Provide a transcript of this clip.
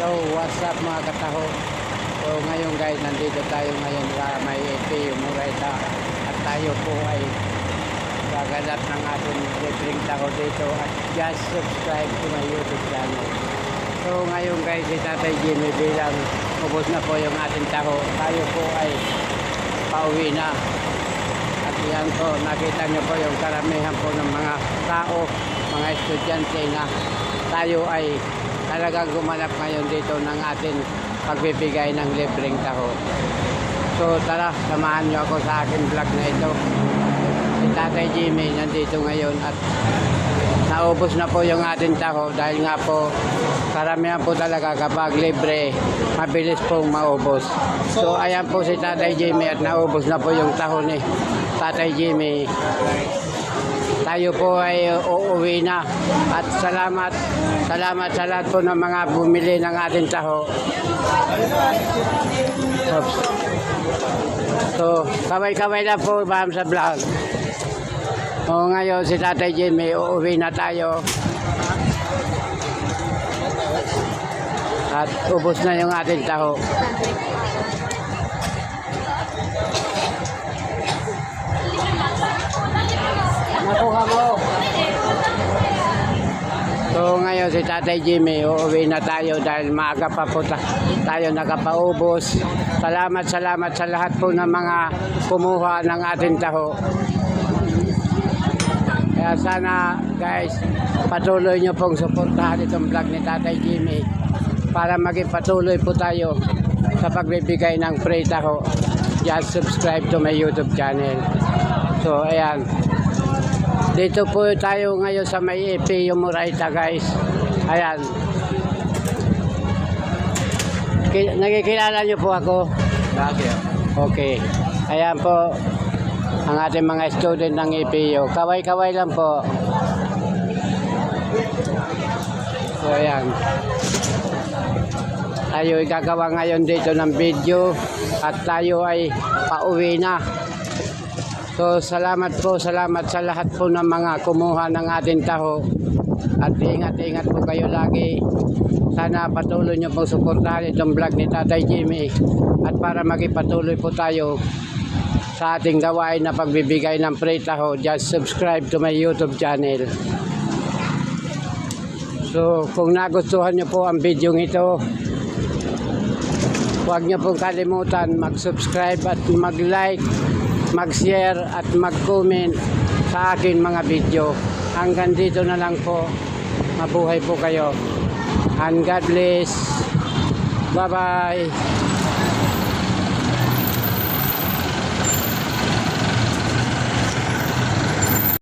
Hello, what's up mga kataho? So ngayon guys, nandito tayo ngayon sa may AP Murayta at tayo po ay gaganap ng ating libreng taho dito at just subscribe to my YouTube channel. So ngayon guys, si Tatay Jimmy bilang ubos na po yung ating taho, tayo po ay pauwi na. At yan po, nakita niyo po yung karamihan po ng mga tao, mga estudyante na tayo ay talagang gumanap ngayon dito ng ating pagbibigay ng libreng taho. So tara, samahan niyo ako sa aking vlog na ito. Si Tatay Jimmy nandito ngayon at naubos na po yung ating taho dahil nga po karamihan po talaga kapag libre, mabilis pong maubos. So ayan po si Tatay Jimmy at naubos na po yung taho ni Tatay Jimmy. Tayo po ay uuwi na at salamat salamat sa lahat po ng mga bumili ng ating taho. Oops. So, kaway-kaway na po ma'am sa vlog. O ngayon si Tatay Jimmy, uuwi na tayo. At ubos na yung ating taho. Ngayon si Tatay Jimmy, uuwi na tayo dahil maaga pa po ta- tayo nakapaubos. Salamat, salamat sa lahat po ng mga kumuha ng ating taho. Kaya sana guys, patuloy nyo pong suportahan itong vlog ni Tatay Jimmy para maging patuloy po tayo sa pagbibigay ng free taho. Just subscribe to my YouTube channel. So ayan, dito po tayo ngayon sa may EP yung Muraita guys. Ayan. Ki- Nakikilala niyo po ako? Lagi. Okay. Ayan po ang ating mga student ng EPU. Kaway-kaway lang po. So ayan. Tayo ay gagawa ngayon dito ng video at tayo ay pauwi na. So salamat po, salamat sa lahat po ng mga kumuha ng ating taho. At ingat-ingat po kayo lagi. Sana patuloy niyo po suportahan itong vlog ni Tatay Jimmy. At para magipatuloy po tayo sa ating gawain na pagbibigay ng free taho, just subscribe to my YouTube channel. So kung nagustuhan niyo po ang video ito, huwag niyo pong kalimutan mag-subscribe at mag-like, mag-share at mag-comment sa akin mga video. Hanggang dito na lang po. Mabuhay po kayo. And God bless. Bye-bye.